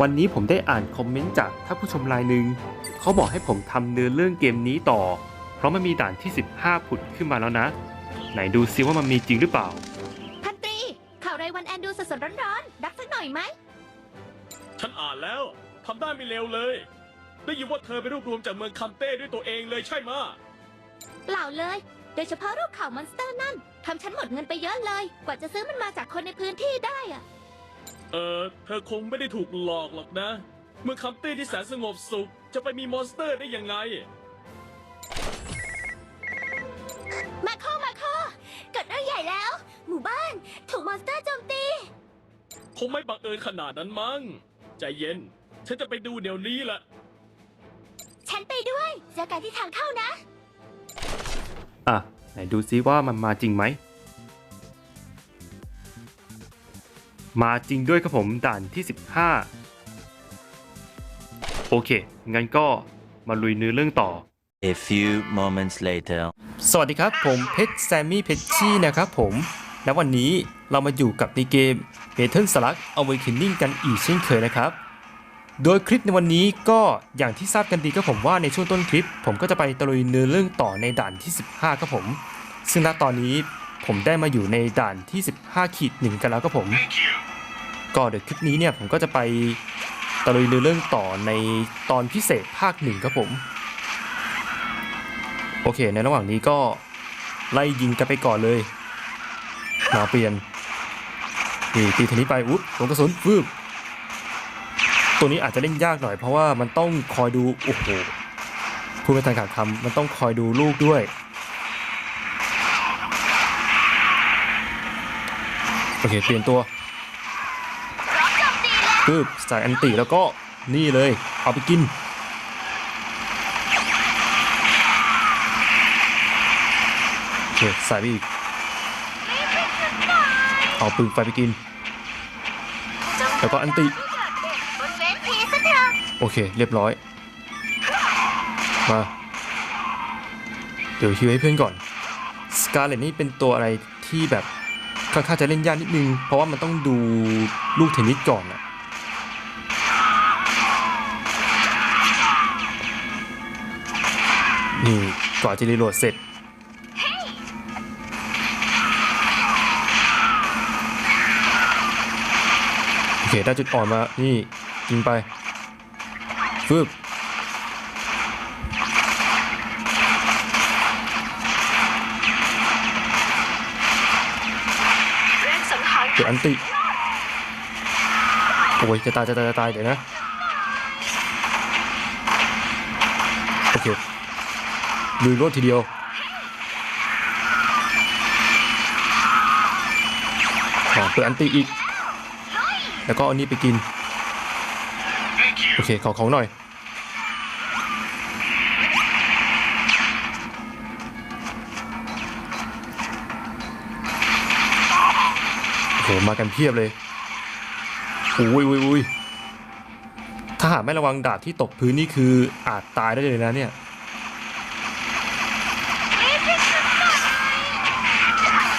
วันนี้ผมได้อ่านคอมเมนต์จากท่านผู้ชมรายหนึ่งเขาบอกให้ผมทำเนื้อเรื่องเกมนี้ต่อ เพราะมันมีด่านที่ 15 ผุดขึ้นมาแล้วนะ ไหนดูซิว่ามันมีจริงหรือเปล่า พันตรี ข่าวรายวันแอนดูสดๆร้อนๆดักสักหน่อยไหม ฉันอ่านแล้วทำได้ไม่เร็วเลย ได้ยินว่าเธอไปรวบรวมจากเมืองคันเต้ด้วยตัวเองเลยใช่ไหมะเปล่าเลย โดยเฉพาะรูปข่าวมอนสเตอร์นั่นทำฉันหมดเงินไปเยอะเลย กว่าจะซื้อมันมาจากคนในพื้นที่ได้อะ เออเธอคงไม่ได้ถูกหลอกหรอกนะ เมืองคันเต้ที่แสนสงบสุข จะไปมีมอนสเตอร์ได้ยังไง มาโคมาโคเกิดเรื่องใหญ่แล้ว หมู่บ้านถูกมอนสเตอร์โจมตี คงไม่บังเอิญขนาดนั้นมั้ง ใจเย็น ฉันจะไปดูเดี๋ยวนี้แหละ ฉันไปด้วยเจอกันที่ทางเข้านะ อะ ไหนดูซิว่ามันมาจริงไหม มาจริงด้วยครับผมด่านที่ 15 โอเค งั้นก็มาลุยเนื้อเรื่องต่อ A few moments later. สวัสดีครับผมเพชรแซมมี่เพชรชี่นะครับผม และวันนี้เรามาอยู่กับในเกม m e t a l Slug Awakening กันอีกเช่นเคยนะครับ โดยคลิปในวันนี้ก็อย่างที่ทราบกันดีก็ผมว่าในช่วงต้นคลิป ผมก็จะไปตะลุยเนื้อเรื่องต่อในด่านที่ 15 ครับผม ซึ่งณตอนนี้ ผมได้มาอยู่ในด่านที่ 15ขีดหนึ่งกันแล้วครับผม ก็เดี๋ยวคลิปนี้เนี่ยผมก็จะไปตะลุยเนื้อเรื่องต่อในตอนพิเศษภาคหนึ่งครับผม โอเค ในระหว่างนี้ก็ไล่ยิงกันไปก่อนเลยหนาเปลี่ยนนี่ตีทีนี้ไปอุ๊บลงกระสุนฟืบตัวนี้อาจจะเล่นยากหน่อยเพราะว่ามันต้องคอยดู โอ้โหพูดไม่ทันขาดคำมันต้องคอยดูลูกด้วย โอเค เปลี่ยนตัวปึ๊บใส่อันติแล้วก็นี่เลย เอาไปกิน โอเค ใส่ไปอีก เอาปืนไฟไปกิน แล้วก็อันติ โอเค เรียบร้อย มา เดี๋ยวฮิวให้เพื่อนก่อน สกาเลตนี่เป็นตัวอะไรที่แบบ ค่อนข้างจะเล่นยากนิดนึง เพราะว่ามันต้องดูลูกเทนนิสก่อนอะนี่ก่อนจะรีโหลดเสร็จโอเคได้จุดอ่อนมา นี่ยิงไปฟึบ ดี๋ยวอันติโอ้ยจะตายจะตายจะตายเดี๋ยวนะ โอเคลุยรวดทีเดียวอ๋อเปิดอันติอีก แล้วก็อานี่ไปกิน โอเคขอของหน่อย หมากันเพียบเลยอุ้ยอุ้ยอุ้ยถ้าหากไม่ระวังดาบที่ตกพื้นนี่คืออาจตายได้เลยนะเนี่ย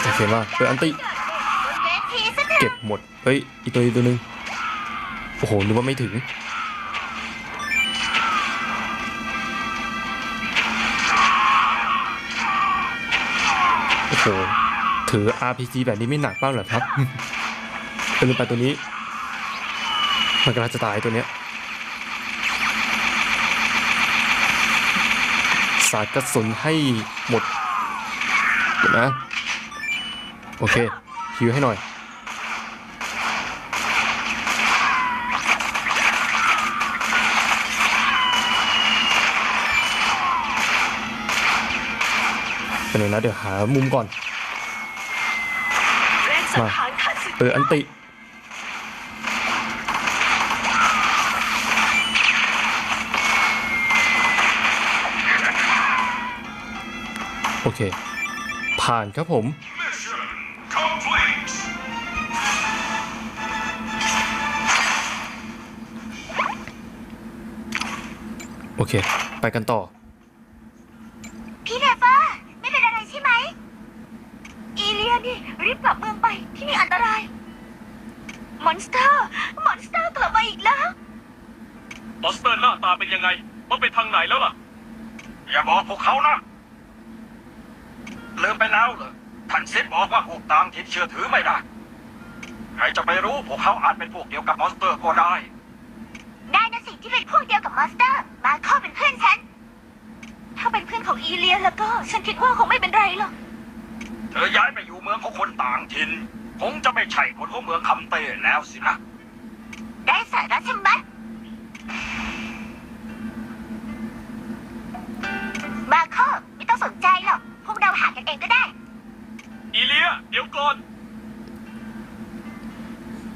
โอเคมาเปิดอันติเก็บหมด เฮ้ย อีกตัวอีกตัวนึง โอ้โหนึกว่าไม่ถึง โอ้โห ถือ RPG แบบนี้ไม่หนักบ้างเหรอครับเป็นไปตัวนี้ มันกำลังจะตายตัวเนี้ยสาดกระสุนให้หมดเดี๋ยวนะ โอเคฮิวให้หน่อย เป็นไงนะเดี๋ยวหามุมก่อน มาเอออันติโอเค ผ่านครับผมโอเค ไปกันต่อ พี่เดเปอร์ไม่เป็นอะไรใช่ไหม อีเลียนี่รีบกลับเมืองไปที่นี่อันตราย มอนสเตอร์ มอนสเตอร์กลับมาอีกแล้ว มอนสเตอร์หน้าตาเป็นยังไง มันไปทางไหนแล้วล่ะ อย่าบอกพวกเขานะ ลืมไปแล้วเหรอ ท่านซิดบอกว่าพวกต่างถิ่นเชื่อถือไม่ได้ ใครจะไปรู้พวกเขาอาจเป็นพวกเดียวกับมอนสเตอร์ก็ได้ ได้นะสิที่เป็นพวกเดียวกับมอนสเตอร์ มาข้อเป็นเพื่อนฉัน ถ้าเป็นเพื่อนของอีเลียแล้วก็ ฉันคิดว่าคงไม่เป็นไรหรอก เธอย้ายไปอยู่เมืองของคนต่างถิ่น คงจะไม่ใช่คนของเมืองคำเต้แล้วสินะ ได้สาระชะมัดมาข้อไม่ต้องสนใจหรอก พวกเราหากันเองก็ได้ อีเลีย เดี๋ยวก่อน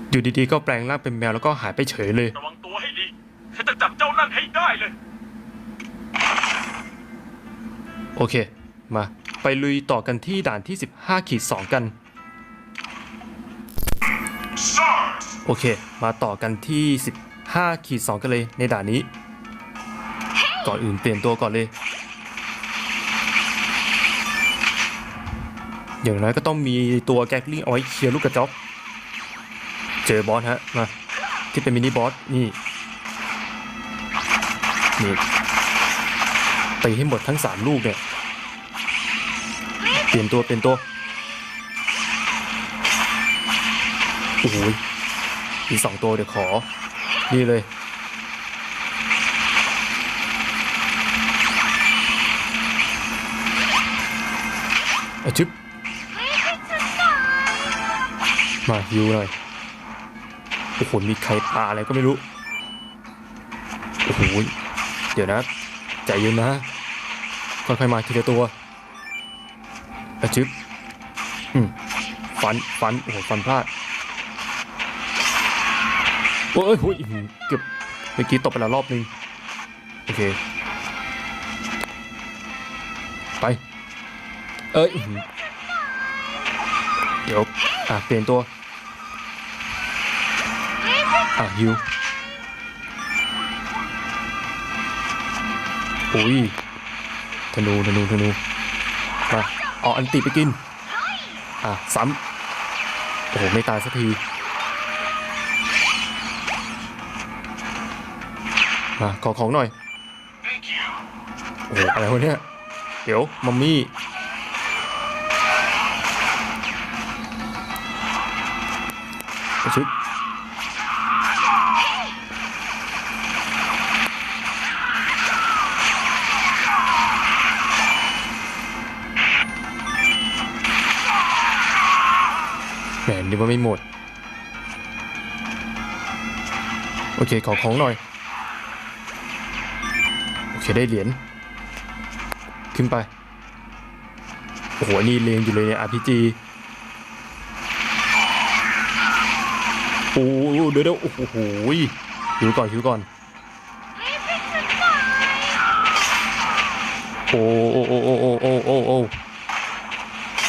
อยู่ดีๆ ก็แปลงร่างเป็นแมวแล้วก็หายไปเฉยเลย ระวังตัวให้ดี ฉันจะจับเจ้านั่นให้ได้เลย โอเค มา ไปลุยต่อกันที่ด่านที่ 15ขีด2กัน โอเค มาต่อกันที่ 15ขีด2กันเลยในด่านนี้ ก่อนอื่นเปลี่ยนตัวก่อนเลย อย่างน้อยก็ต้องมีตัวแก๊กลิงเอาไว้เคลียร์ลูกกระจอกเจอบอสฮะ มา ที่เป็นมินิบอส นี่ นี่ตีให้หมดทั้ง 3 ลูกเนี่ย เปลี่ยนตัวเปลี่ยนตัว โอ้ยมีสองตัวเดี๋ยวขอ นี่เลยอาชึบมาฮิวหน่อย โอ้โห มีใครปาอะไรก็ไม่รู้ โอ้โห เดี๋ยวนะ ใจเย็นนะ ค่อยๆมาทีละตัวอะชึบอืมฟัน ฟัน โอ้โห ฟันพลาด โอ้ยโอ้ยเกือบเมื่อกี้ตบไปแล้วรอบนึง โอเค ไป เอ้ย เดี๋ยว อะ เปลี่ยนตัว อะฮิวโอ้ยธนูธนูธนูมาเอาอันติไปกิน อะ ซ้ำโอ้โห ไม่ตายสักที มาขอของหน่อยโอ้อะไรวะเนี่ยเดี๋ยวมัมมี่ชึบแหมนึกว่าไม่หมด โอเค ขอของหน่อย เคได้เหรียญขึ้นไป โอ้โหอันนี่เรียงอยู่เลยเนี่ย RPG โอ้โหเดี๋ยวเดี๋ยวโอ้โหหิวก่อนหิวก่อน โอ้โอ้โอ้โอ้โอ้โอ้โอ้โอ้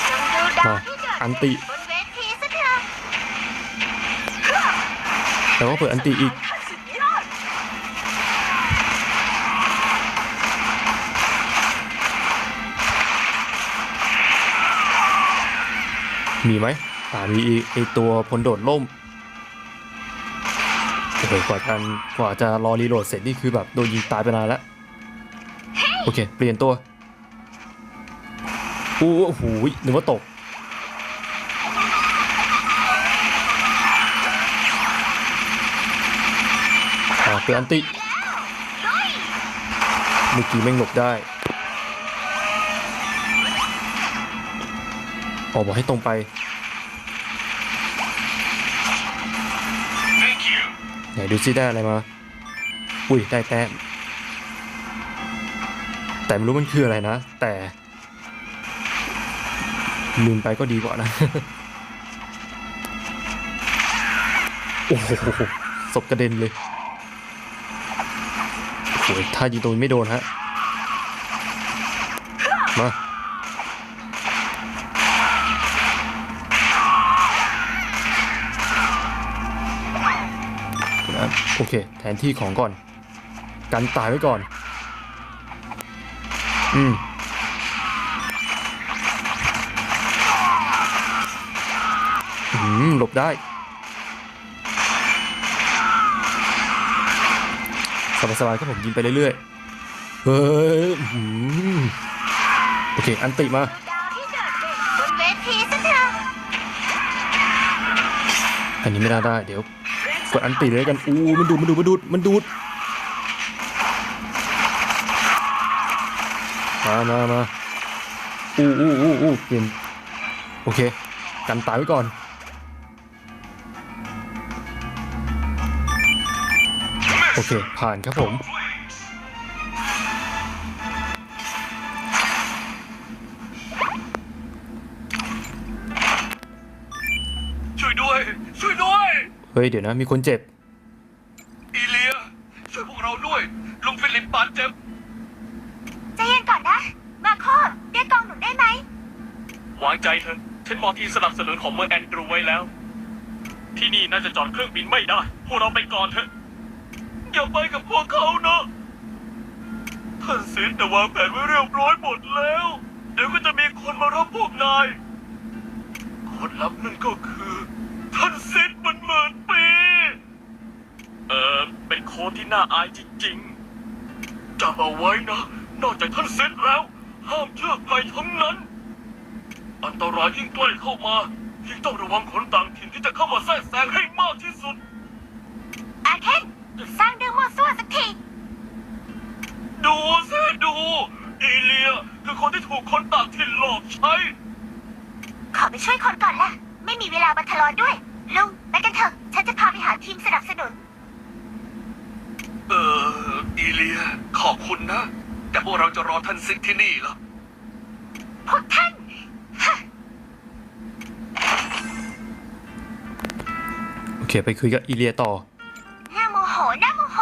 จงดูดาวมาที่เกิดอันติบนเวทีซะเถอะแต่ว่าเปิดอันติอีก มีไหมอ่ามีอีกไอตัวพลโดดล่มโอ้โหกว่าจะกว่าจะรอรีโหลดเสร็จนี่คือแบบโดนยิงตายไปนานแล้ว โอเค เปลี่ยนตัวโอ้โหนึกว่าตกอ่าเปลี่ยนอันติเมื่อกี้แม่งหลบได้ ออกบอกให้ตรงไปไหนดูซิได้อะไรมา อุ้ยได้แต้มแต่ไม่รู้มันคืออะไรนะ แต่ลืมไปก็ดีกว่านะ โอ้โหศพกระเด็นเลยโอ้ยถ้ายิงตรงนี้ไม่โดนฮะ โอเค แทนที่ของก่อน กันตายไว้ก่อน อืม อืม หลบได้สสบายๆครับผมยิงไปเรื่อยๆ เฮ้ยอื้อหือโอเค อันติมาดาวที่โดดเด่นบนเวทีซะเถอะอันนี้ไม่น่าได้ เดี๋ยวก ดอันตีเลยวกันอู้มันดูดมันดูดมันดูดมันดูดมามามาอู้อู้อู้อู้เปลี่ยนโอเค กันตายไว้ก่อนโอเค ผ่านครับผม เฮ้ยเดี๋ยวนะ มีคนเจ็บ อีเลียช่วยพวกเราด้วย ลุงฟิลิปบาดเจ็บใจเย็นก่อนนะ มาโคเรียกกองหนุนได้ไหมวางใจเถอะฉันมองทีมสนับสนุนของเมืองแอนดรูไว้แล้ว ที่นี่น่าจะจอดเครื่องบินไม่ได้ พวกเราไปก่อนเถอะ อย่าไปกับพวกเขานะท่านซินแต่วางแผนไว้เรียบร้อยหมดแล้ว เดี๋ยวก็จะมีคนมารับพวกนายคนรับนั่นก็คือ ท่านซินมันหมื่นปี เออเป็นโค้ดที่ น่าอายจริงๆจำเอาไว้นะ นอกจากท่านซินแล้ว ห้ามเชื่อใครทั้งนั้น อันตรายยิ่งใกล้เข้ามายิ่งต้องระวังคนต่างถิ่นที่จะเข้ามาแทรกแซงให้มากที่สุด อาเคนหยุดสร้างเรื่องมั่วซั่วสักที ดูสิดู อีเลียคือคนที่ถูกคนต่างถิ่นหลอกใช้ ขอไปช่วยคนก่อนละ ไม่มีเวลามาทะเลาะด้วย ลุงไปกันเถอะ ฉันจะพาไปหาทีมสนับสนุน เอออีเลีย ขอบคุณนะ แต่พวกเราจะรอท่านซิกที่นี่ละพวกท่านฮะโอเค ไปคุยกับอีเลียต่อ น่าโมโหน่าโมโห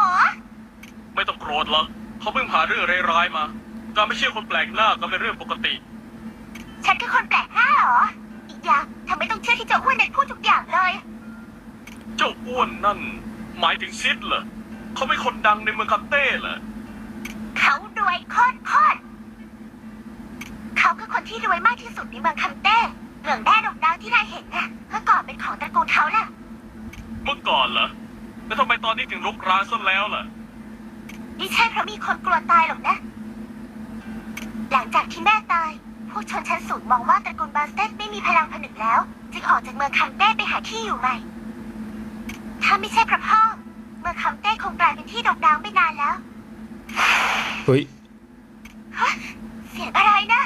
ไม่ต้องโกรธหรอกเขาเพิ่งผ่านเรื่องร้ายๆมา การไม่เชื่อคนแปลกหน้าก็เป็นเรื่องปกติ ฉันคือคนแปลกหน้าเหรอ อีกอย่างทำไมต้องเชื่อที่เจ้าอ้วนนั้นพูดทุกอย่างเลย เจ้าอ้วนนั่น หมายถึงซิดเหรอ เขาเป็นคนดังในเมืองคันเต้เหรอ เขารวยโคตรโคตรเขาคือคนที่รวยมากที่สุดในเมืองคัมเต้เหมืองแร่ดอกดาวที่นายเห็นน่ะเมื่อก่อนเป็นของตระกูลเขาน่ะ เมื่อก่อนเหรอ แล้วทำไมตอนนี้ถึงรุกร้านซะแล้วล่ะไม่ใช่เพราะมีคนกลัวตายหรอกนะ หลังจากที่แม่ตาย พวกชนชั้นสูงมองว่าตระกูลบาสเตนไม่มีพลังผนึกแล้ว จึงออกจากเมืองคัมเต้ไปหาที่อยู่ใหม่ ถ้าไม่ใช่เพราะพ่อ เมืองคัมเต้คงกลายเป็นที่ดอกดาวไปนานแล้วเฮ้ยฮะเสียงอะไรนะ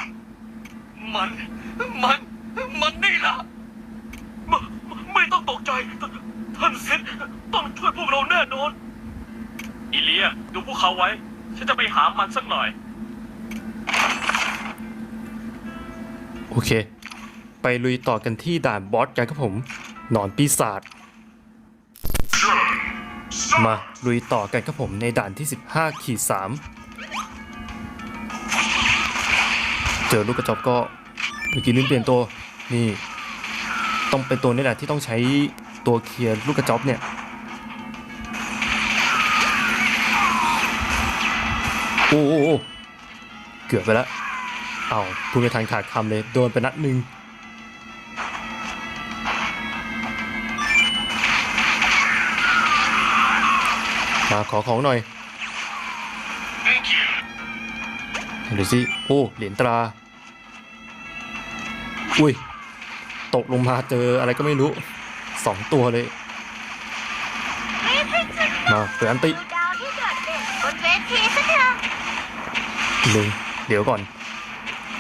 มัน มัน มันนี่ล่ะไม่ไม่ต้องตกใจ ท่านซิดต้องช่วยพวกเราแน่นอนอีเลีย ดูพวกเขาไว้ ฉันจะไปหามันสักหน่อย โอเค ไปลุยต่อกันที่ด่านบอสกันครับผม หนอนปีศาจ มาลุยต่อกันครับผมในด่านที่ 15ขีด3เจอลูกกระจอกก็เมื่อกี้ลืมเปลี่ยนตัวนี่ต้องเป็นตัวนี่แหละที่ต้องใช้ตัวเคลียร์ลูกกระจอกเนี่ยโอ้โอโอเกือบไปแล้วเอาพูดไม่ทันขาดคำเลยโดนไปนัดหนึ่ง มาขอของหน่อยดูสิโอ้เหรียญตรา อุ้ย ตกลงมาเจออะไรก็ไม่รู้สองตัวเลย มาเปิดอันติเด่นบนเวทีซะเถอะหนึ่งเดี๋ยวก่อน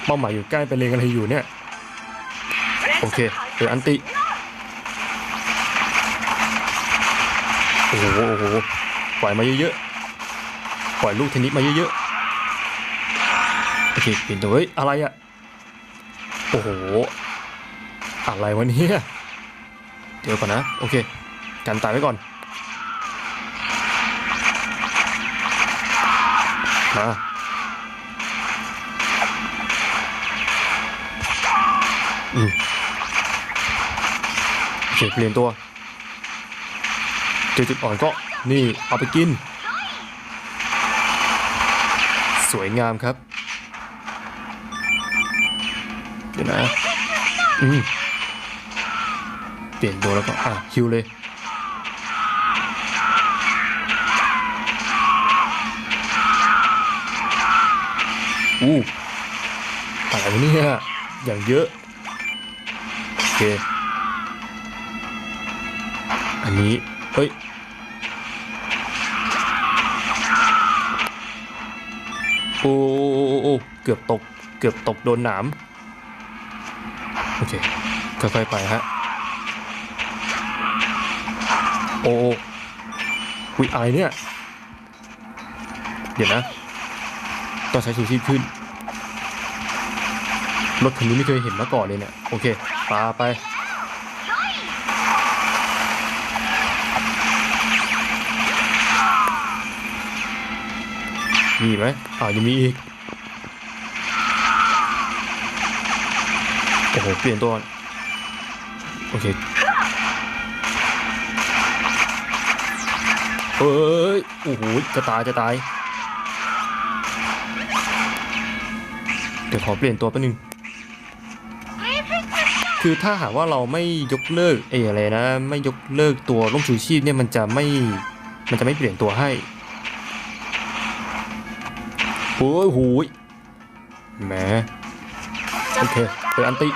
เป้าหมายอยู่ใกล้ไปเลงอะไรอยู่เนี่ย โอเคเปิดอันติ โอ้โห ปล่อยมาเยอะๆ ปล่อยลูกเทนนิสมาเยอะๆ โอเคเปลี่ยนตัวเฮ้ยอะไรอะโอ้โห อะไรวะเนี่ย เดี๋ยวก่อนนะ โอเค กันตายไว้ก่อน มาอืมโอเคเปลี่ยนตัวเจอจุดอ่อนก็ นี่เอาไปกิน สวยงามครับเดี๋ยวนะอืมเปลี่ยนตัวแล้วก็อะคิวเลยอู้อะไรเนี่ยอย่างเยอะ โอเค อันนี้ เฮ้ย อ้โอ้โอ้โอ้เกือบตก เกือบตกโดนหนาม โอเค ค่อยๆไปฮะ โอ้วิไรเนี่ย เดี๋ยวนะ ต้องใช้ชูชีพขึ้น รถคันนี้ไม่เคยเห็นมาก่อนเลยเนี่ย โอเค ปาไป มีไหมอ่าวยังมีอีก โอ้โห เปลี่ยนตัวโอเคเอ้ย โอ้โห จะตาย จะตาย เดี๋ยวขอเปลี่ยนตัวแป๊บนึง คือถ้าหากว่าเราไม่ยกเลิกเอออะไรนะ ไม่ยกเลิกตัวร่มชูชีพเนี่ยมันจะไม่ มันจะไม่เปลี่ยนตัวให้ โอ้ยหูยแหมโอเคเปิดอันติ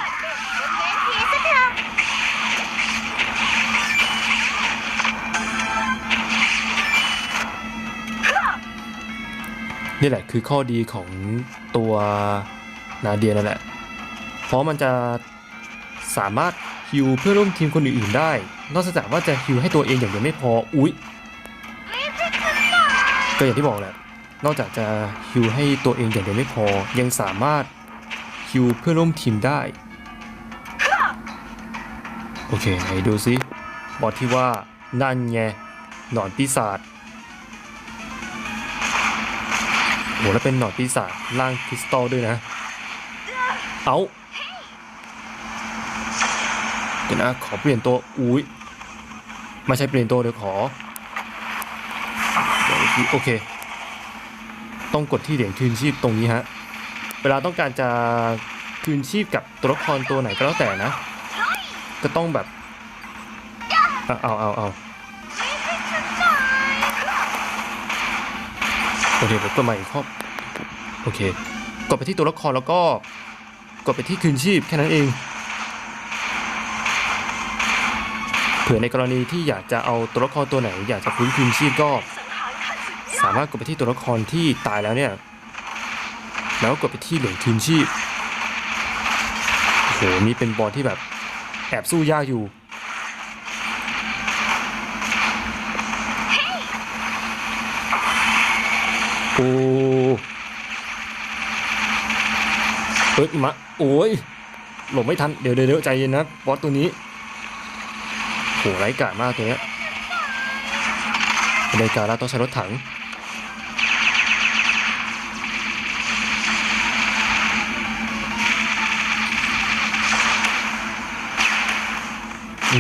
นี่แหละคือข้อดีของตัวนาเดียนั่นแหละ เพราะมันจะสามารถฮิวเพื่อนร่วมทีมคนอื่นๆได้ นอกจากว่าจะฮิวให้ตัวเองอย่างเดียวไม่พอ อุ๊ย ก็อย่างที่บอกแหละ นอกจากจะฮิวให้ตัวเองอย่างเดียวไม่พอ ยังสามารถฮิวเพื่อนร่วมทีมได้ โอเคไหนดูซิบอทที่ว่านั่นไงหนอนปีศาจโหแล้วเป็นหนอนปีศาจร่างคริสตัลด้วยนะ เอาเดี๋ยวนะขอเปลี่ยนตัว อุ้ยไม่ใช่เปลี่ยนตัวเดี๋ยวขอโอเค ต้องกดที่เหรียญคืนชีพตรงนี้ฮะ เวลาต้องการจะคืนชีพกับตัวละครตัวไหนก็แล้วแต่นะ ก็ต้องแบบ เอาเอาเอาเอาโอเคผมกดใหม่อีกรอบโอเค กดไปที่ตัวละครแล้วก็ กดไปที่คืนชีพแค่นั้นเอง เผื่อในกรณีที่อยากจะเอาตัวละครตัวไหน อยากจะฟื้นคืนชีพก็ สามารถกดไปที่ตัวละครที่ตายแล้วเนี่ย แล้วกดไปที่เหรียญคืนชีพโอ้โหนี่เป็นบอลที่แบบแอบสู้ยากอยู่โอ้เฮ้ยมาโอ้ยหลบไม่ทัน เดี๋ยวเดี๋ยวใจเย็นนะบอสตัวนี้โหไร้กาจมากตัวเนี้ยในการเราต้องใช้รถถัง โอ้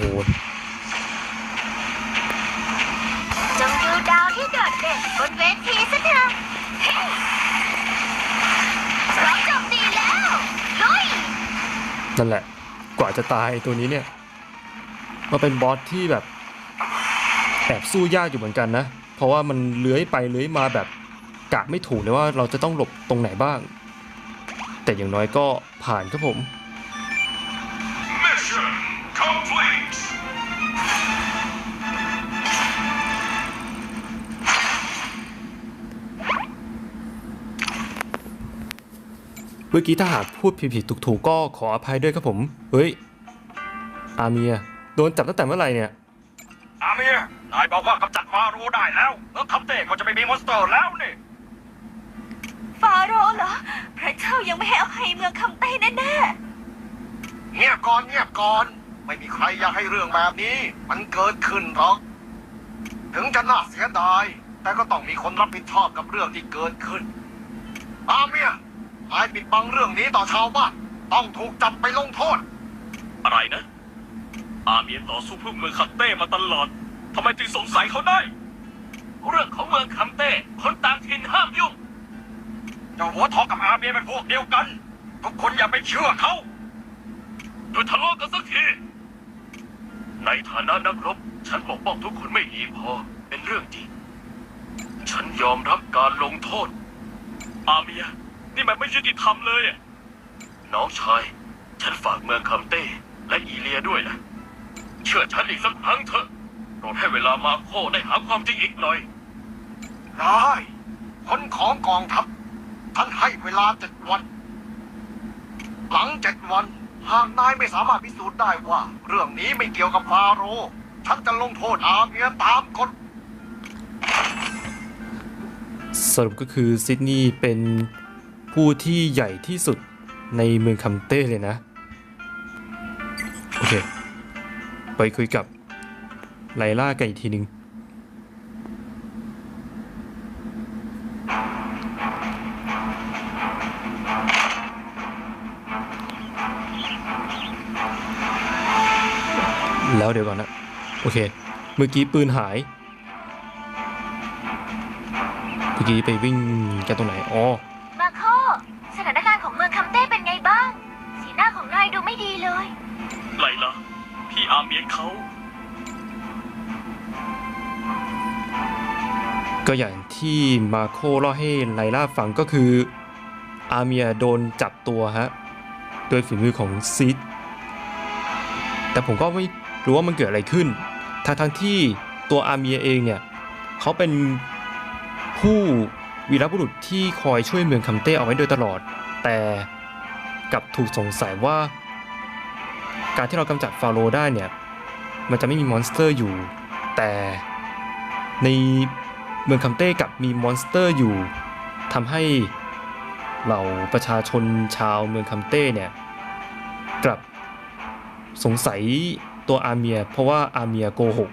โหจงดูดาวที่โดดเด่นบนเวทีซะเถอะพร้อมโจมตีแล้วลุยนั่นแหละ กว่าจะตายไอ้ตัวนี้เนี่ยมาเป็นบอสที่แบบแอบสู้ยากอยู่เหมือนกันนะ เพราะว่ามันเลื้อยไปเลื้อยมาแบบกะไม่ถูกเลยว่าเราจะต้องหลบตรงไหนบ้าง แต่อย่างน้อยก็ผ่านครับผม Mission complete เมื่อกี้ถ้าหากพูดผิดๆถูกๆก็ขออภัยด้วยครับผม เฮ้ย อาเมีย โดนจับตั้งแต่เมื่อไหร่เนี่ย อาเมีย นายบอกว่ากำจัดฟาโรห์ได้แล้ว แล้วคำเต้ก็จะไม่มีมอนสเตอร์แล้วนี่ ฟาโรห์เหรอ พระเจ้ายังไม่ให้อภัยเมืองคำเต้แน่เงียบก่อนเงียบก่อน ไม่มีใครอยากให้เรื่องแบบนี้ มันเกิดขึ้นหรอก ถึงจะน่าเสียดาย แต่ก็ต้องมีคนรับผิดชอบกับเรื่องที่เกิดขึ้นอาเมียนายปิดบังเรื่องนี้ต่อชาวบ้านต้องถูกจับไปลงโทษ อะไรนะ อาเมียนต่อสู้เพื่อเมืองคัมเต้มาตลอด ทำไมถึงสงสัยเขาได้ เรื่องของเมืองคัมเต้ คนต่างถิ่นห้ามยุ่งเจ้าหัวทองกับอาเมียเป็นพวกเดียวกัน ทุกคนอย่าไปเชื่อเขาหยุดทะเลาะกันสักที ในฐานะนักรบ ฉันปกป้องทุกคนไม่ดีพอ เป็นเรื่องจริง ฉันยอมรับการลงโทษ อาเมีย นี่มันไม่ยุติธรรมเลยอะน้องชาย ฉันฝากเมืองคำเต้ และอีเลียด้วยนะ เชื่อฉันอีกสักครั้งเถอะโปรดให้เวลามาโคได้หาความจริงอีกหน่อย ได้ คนของกองทัพ ท่านให้เวลาเจ็ดวัน หลังเจ็ดวัน หากนายไม่สามารถพิสูจน์ได้ว่า เรื่องนี้ไม่เกี่ยวกับฟาโรห์ฉันจะลงโทษอาเมียตามกฎสรุปก็คือซิดนีย์เป็นผู้ที่ใหญ่ที่สุดในเมืองคัมเต้เลยนะ โอเค ไปคุยกับไลล่ากันอีกทีหนึ่งแล้วเดี๋ยวก่อนนะ โอเค เมื่อกี้ปืนหาย เมื่อกี้ไปวิ่งกันตรงไหน อ๋อ มาโค สถานการณ์ของเมืองคัมเต้เป็นไงบ้าง สีหน้าของนายดูไม่ดีเลยไลล่ะ พี่อาเมียเขา ก็อย่างที่มาโคเล่าให้ไลล่าฟังก็คือ อาเมียโดนจับตัวฮะ โดยฝีมือของซิดแต่ผมก็ไม่รู้ว่ามันเกิดอะไรขึ้น ทั้งทั้งที่ตัวอาเมียเองเนี่ยเขาเป็นผู้วีรบุรุษที่คอยช่วยเมืองคัมเต้เอาไว้โดยตลอด แต่กลับถูกสงสัยว่า การที่เรากำจัดฟาโรได้เนี่ย มันจะไม่มีมอนสเตอร์อยู่ แต่ในเมืองคัมเต้กลับมีมอนสเตอร์อยู่ทำให้เหล่าประชาชนชาวเมืองคัมเต้เนี่ยกลับสงสัย ตัวอาเมีย เพราะว่าอาเมียโกหก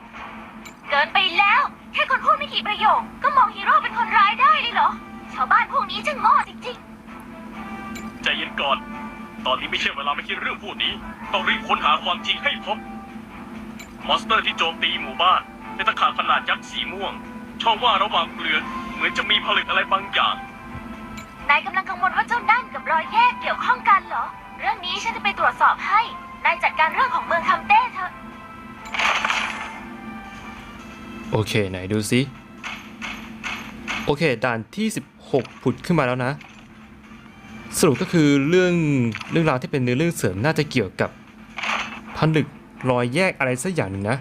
เกินไปแล้ว แค่คนพูดไม่กี่ประโยค ก็มองฮีโร่เป็นคนร้ายได้เลยเหรอ ชาวบ้านพวกนี้จะโง่จริงใจเย็นก่อน ตอนนี้ไม่ใช่เวลาไม่คิดเรื่องพวกนี้ ต้องรีบค้นหาความจริงให้พบ มอนสเตอร์ที่โจมตีหมู่บ้านในตะขาบขนาดยักษ์สีม่วง ช่องว่างระหว่างเปลือกเหมือนจะมีผลึกอะไรบางอย่างๆนายกำลังกังวลว่าเจ้านั่นกับรอยแยกเกี่ยวข้องกันเหรอ เรื่องนี้ฉันจะไปตรวจสอบให้ นายจัดการเรื่องของเมืองคัมเต้เถอะ โอเค ไหนดูซิโอเค ด่านที่ 16 ผุดขึ้นมาแล้วนะ สรุปก็คือเรื่องเรื่องราวที่เป็นเนื้อเรื่องเสริมน่าจะเกี่ยวกับผนึกรอยแยกอะไรสักอย่างหนึ่งนะ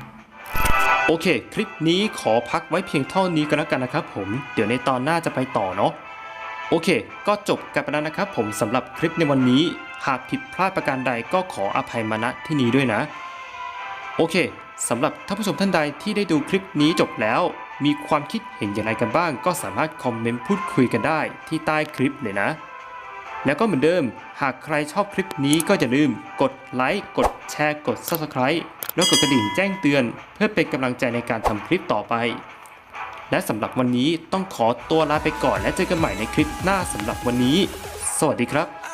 โอเค คลิปนี้ขอพักไว้เพียงเท่านี้ก็แล้วกันนะครับผม เดี๋ยวในตอนหน้าจะไปต่อเนาะ โอเค ก็จบกันไปแล้วนะครับผมสำหรับคลิปในวันนี้ หากผิดพลาดประการใดก็ขออภัยมาณที่นี้ด้วยนะ โอเคสำหรับท่านผู้ชมท่านใดที่ได้ดูคลิปนี้จบแล้ว มีความคิดเห็นอย่างไรกันบ้าง ก็สามารถคอมเมนต์พูดคุยกันได้ที่ใต้คลิปเลยนะ แล้วก็เหมือนเดิม หากใครชอบคลิปนี้ก็อย่าลืม กดไลค์กดแชร์กด Subscribe แล้วกดกระดิ่งแจ้งเตือน เพื่อเป็นกำลังใจในการทำคลิปต่อไป และสำหรับวันนี้ต้องขอตัวลาไปก่อนและเจอกันใหม่ในคลิปหน้าสำหรับวันนี้ สวัสดีครับ